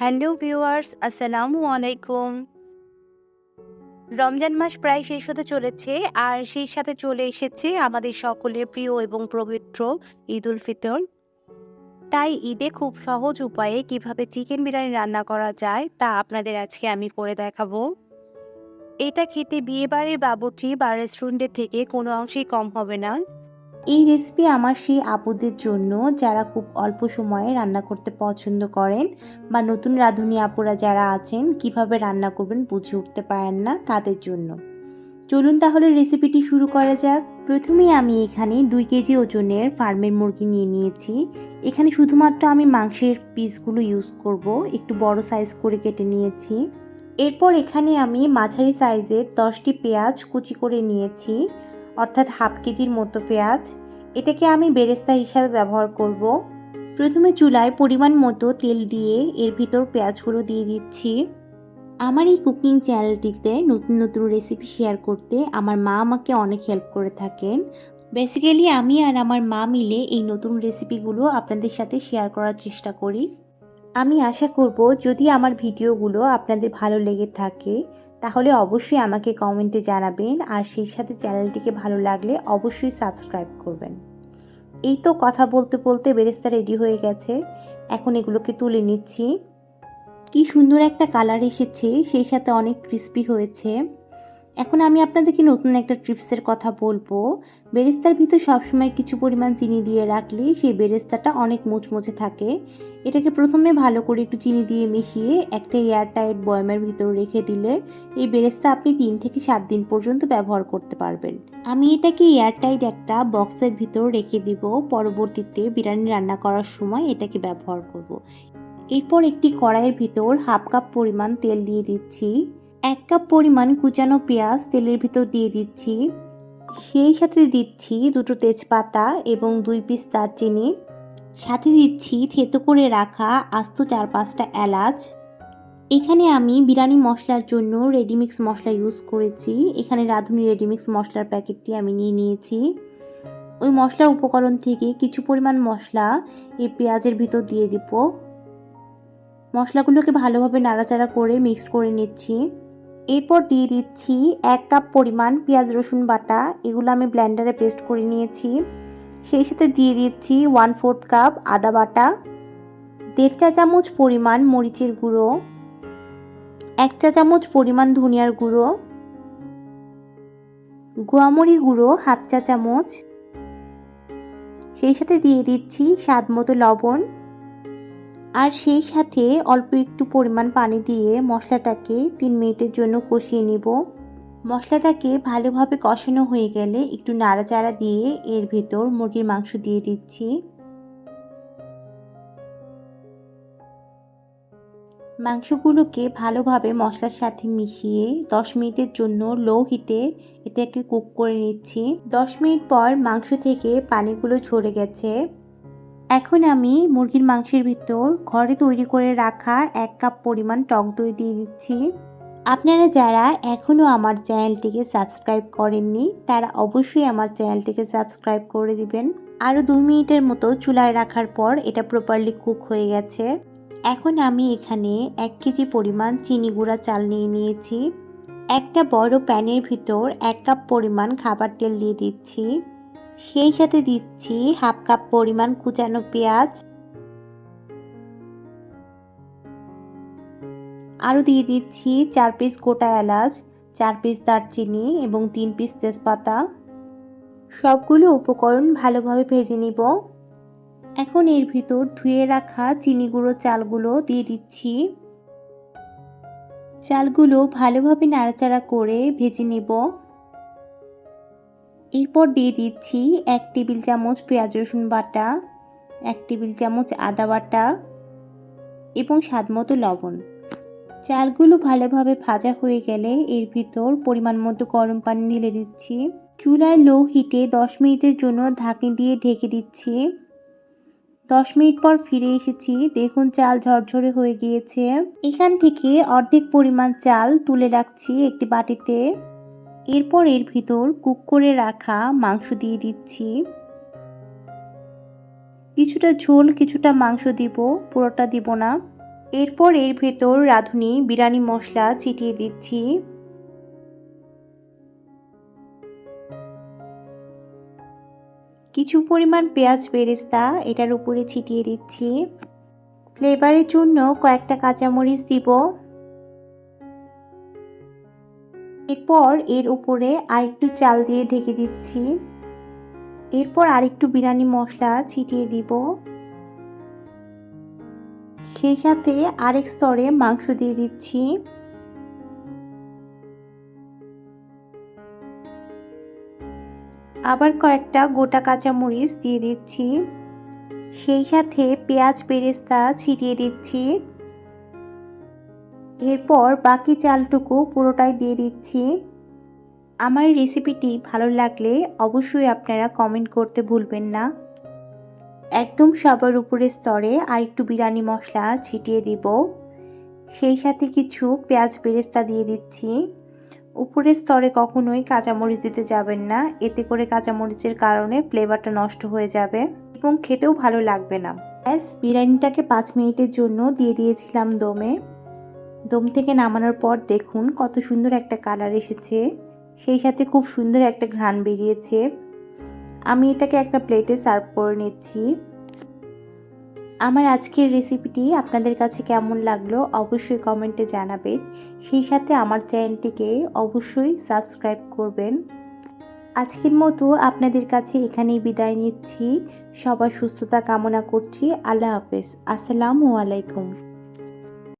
Hello viewers, আসসালামু আলাইকুম। রমজান মাস প্রায় শেষ হতে চলেছে আর সেই সাথে চলে এসেছে আমাদের সকলের প্রিয় এবং পবিত্র ঈদ উল ফিতর। তাই ঈদে খুব সহজ উপায়ে কীভাবে চিকেন বিরিয়ানি রান্না করা যায় তা আপনাদের আজকে আমি করে দেখাবো। এটা খেতে বিয়েবাড়ির বাবুর্চি বা রেস্টুরেন্টের থেকে কোনো অংশেই কম হবে না। এই রেসিপি আমার সেই আপুদের জন্য যারা খুব অল্প সময়ে রান্না করতে পছন্দ করেন বা নতুন রাঁধুনি আপুরা যারা আছেন, কীভাবে রান্না করবেন বুঝে উঠতে পারেন না তাদের জন্য। চলুন তাহলে রেসিপিটি শুরু করা যাক। প্রথমে আমি এখানে দুই কেজি ওজনের ফার্মের মুরগি নিয়ে নিয়েছি। এখানে শুধুমাত্র আমি মাংসের পিসগুলো ইউজ করব, একটু বড় সাইজ করে কেটে নিয়েছি। এরপর এখানে আমি মাঝারি সাইজের দশটি পেঁয়াজ কুচি করে নিয়েছি। অর্থাৎ হাফ কেজির মতো পেঁয়াজ। এটাকে আমি বেরেস্তা হিসাবে ব্যবহার করব। প্রথমে চুলায় পরিমাণ মতো তেল দিয়ে এর ভিতর পেঁয়াজগুলো দিয়ে দিচ্ছি। আমার এই কুকিং চ্যানেলটিতে নতুন নতুন রেসিপি শেয়ার করতে আমার মা আমাকে অনেক হেল্প করে থাকেন। বেসিক্যালি আমি আর আমার মা মিলে এই নতুন রেসিপিগুলো আপনাদের সাথে শেয়ার করার চেষ্টা করি। আমি আশা করব যদি আমার ভিডিওগুলো আপনাদের ভালো লেগে থাকে, তাহলে অবশ্যই আমাকে কমেন্টে জানাবেন আর সেই সাথে চ্যানেলটিকে ভালো লাগলে অবশ্যই সাবস্ক্রাইব করবেন। এই তো কথা বলতে বলতে বেরেস্তা রেডি হয়ে গেছে। এখন এগুলোকে তুলে নিচ্ছি। কি সুন্দর একটা কালার এসেছে, সেই সাথে অনেক ক্রিস্পি হয়েছে। এখন আমি আপনাদেরকে নতুন একটা ট্রিপসের কথা বলব। বেরেস্তার ভিতর সবসময় কিছু পরিমাণ চিনি দিয়ে রাখলে সেই বেরেস্তাটা অনেক মুচমুচে থাকে। এটাকে প্রথমে ভালো করে একটু চিনি দিয়ে মিশিয়ে একটা এয়ারটাইট বয়ামের ভিতর রেখে দিলে এই বেরেস্তা আপনি তিন থেকে সাত দিন পর্যন্ত ব্যবহার করতে পারবেন। আমি এটাকে এয়ারটাইট একটা বক্সের ভিতর রেখে দিব। পরবর্তীতে বিরিয়ানি রান্না করার সময় এটাকে ব্যবহার করব। এরপর একটি কড়াইয়ের ভিতর হাফ কাপ পরিমাণ তেল দিয়ে দিচ্ছি। এক কাপ পরিমাণ কুচানো পেঁয়াজ তেলের ভিতর দিয়ে দিচ্ছি। সেই সাথে দিচ্ছি দুটো তেজপাতা এবং দুই পিস দারচিনি। সাথে দিচ্ছি থেতো করে রাখা আস্ত চার পাঁচটা এলাচ। এখানে আমি বিরিয়ানি মশলার জন্য রেডিমিক্স মশলা ইউজ করেছি। এখানে রাঁধুনি রেডিমিক্স মশলার প্যাকেটটি আমি নিয়ে নিয়েছি। ওই মশলার উপকরণ থেকে কিছু পরিমাণ মশলা এই পেঁয়াজের ভিতর দিয়ে দিব। মশলাগুলোকে ভালোভাবে নাড়াচাড়া করে মিক্স করে নিচ্ছি। এরপর দিয়ে দিচ্ছি এক কাপ পরিমাণ পেঁয়াজ রসুন বাটা। এগুলো আমি ব্লেন্ডারে পেস্ট করে নিয়েছি। সেই সাথে দিয়ে দিচ্ছি ওয়ান ফোর্থ কাপ আদা বাটা, দেড় চা চামচ পরিমাণ মরিচের গুঁড়ো, এক চা চামচ পরিমাণ ধনিয়ার গুঁড়ো, গোয়ামরি গুঁড়ো হাফ চা চামচ। সেই সাথে দিয়ে দিচ্ছি স্বাদ মতো লবণ। আর সেই সাথে অল্প একটু পরিমাণ পানি দিয়ে মশলাটাকে তিন মিনিটের জন্য কষিয়ে নিব। মশলাটাকে ভালোভাবে কষানো হয়ে গেলে একটু নাড়াচাড়া দিয়ে এর ভেতর মুরগির মাংস দিয়ে দিচ্ছি। মাংসগুলোকে ভালোভাবে মশলার সাথে মিশিয়ে দশ মিনিটের জন্য লো হিটে এটাকে কুক করে নিচ্ছি। দশ মিনিট পর মাংস থেকে পানিগুলো ঝরে গেছে। এখন আমি মুরগির মাংসের ভিতর ঘরে তৈরি করে রাখা এক কাপ পরিমাণ টক দই দিয়ে দিচ্ছি। আপনারা যারা এখনও আমার চ্যানেলটিকে সাবস্ক্রাইব করেননি, তারা অবশ্যই আমার চ্যানেলটিকে সাবস্ক্রাইব করে দিবেন। আরও দু মিনিটের মতো চুলায় রাখার পর এটা প্রপারলি কুক হয়ে গেছে। এখন আমি এখানে এক কেজি পরিমাণ চিনি গুঁড়া চাল নিয়ে নিয়েছি। একটা বড় প্যানের ভিতর এক কাপ পরিমাণ খাবার তেল দিয়ে দিচ্ছি। সেই সাথে দিচ্ছি হাফ কাপ পরিমাণ কুচানো পেঁয়াজ। আরও দিয়ে দিচ্ছি চার পিস গোটা এলাচ, চার পিস দারচিনি এবং তিন পিস তেজপাতা। সবগুলো উপকরণ ভালোভাবে ভেজে নিব। এখন এর ভিতর ধুয়ে রাখা চিনি গুঁড়ো চালগুলো দিয়ে দিচ্ছি। চালগুলো ভালোভাবে নাড়াচাড়া করে ভেজে নিব। এরপর দিয়ে দিচ্ছি এক টেবিল চামচ পেঁয়াজ রসুন বাটা, এক টেবিল চামচ আদা বাটা এবং স্বাদ মতো লবণ। চালগুলো ভালোভাবে ভাজা হয়ে গেলে এর ভিতর পরিমাণ মতো গরম পানি ঢেলে দিচ্ছি। চুলায় লো হিটে দশ মিনিটের জন্য ঢাকনি দিয়ে ঢেকে দিচ্ছি। দশ মিনিট পর ফিরে এসেছি। দেখুন চাল ঝরঝরে হয়ে গিয়েছে। এখান থেকে অর্ধেক পরিমাণ চাল তুলে রাখছি একটি বাটিতে। এরপর এর ভিতর কুক করে রাখা মাংস দিয়ে দিচ্ছি। কিছুটা ঝোল, কিছুটা মাংস দিব, পুরোটা দিব না। এরপর এর ভেতর রাঁধুনি বিরিয়ানি মশলা ছিটিয়ে দিচ্ছি। কিছু পরিমাণ পেঁয়াজ বেরেস্তা এটার উপরে ছিটিয়ে দিচ্ছি। ফ্লেভারের জন্য কয়েকটা কাঁচামরিচ দিব। এরপর এর উপরে আরেকটু চাল দিয়ে ঢেকে দিচ্ছি। এরপর আরেকটু বিরিয়ানি মশলা ছিটিয়ে দিব। সেই সাথে আরেক স্তরে মাংস দিয়ে দিচ্ছি। আবার কয়েকটা গোটা কাঁচামরিচ দিয়ে দিচ্ছি। সেই সাথে পেঁয়াজ বেরেস্তা ছিটিয়ে দিচ্ছি। এরপর বাকি চালটুকু পুরোটাই দিয়ে দিচ্ছি। আমার রেসিপিটি ভালো লাগলে অবশ্যই আপনারা কমেন্ট করতে ভুলবেন না। একদম সবার উপরের স্তরে আর একটু বিরিয়ানি মশলা ছিটিয়ে দিব। সেই সাথে কিছু পেঁয়াজ বেরেস্তা দিয়ে দিচ্ছি। উপরের স্তরে কখনোই কাঁচামরিচ দিতে যাবেন না। এতে করে কাঁচামরিচের কারণে ফ্লেভারটা নষ্ট হয়ে যাবে এবং খেতেও ভালো লাগবে না। ব্যাস, বিরিয়ানিটাকে পাঁচ মিনিটের জন্য দিয়ে দিয়েছিলাম দমে। দম থেকে নামানোর পর দেখুন কত সুন্দর একটা কালার এসেছে। সেই সাথে খুব সুন্দর একটা ঘ্রাণ বেরিয়েছে। আমি এটাকে একটা প্লেটে সার্ভ করে নিচ্ছি। আমার আজকের রেসিপিটি আপনাদের কাছে কেমন লাগল অবশ্যই কমেন্টে জানাবেন। সেই সাথে আমার চ্যানেলটিকে অবশ্যই সাবস্ক্রাইব করবেন। আজকের মতো আপনাদের কাছে এখানেই বিদায় নিচ্ছি। সবার সুস্থতা কামনা করছি। আল্লাহ হাফেজ। আসসালামু আলাইকুম।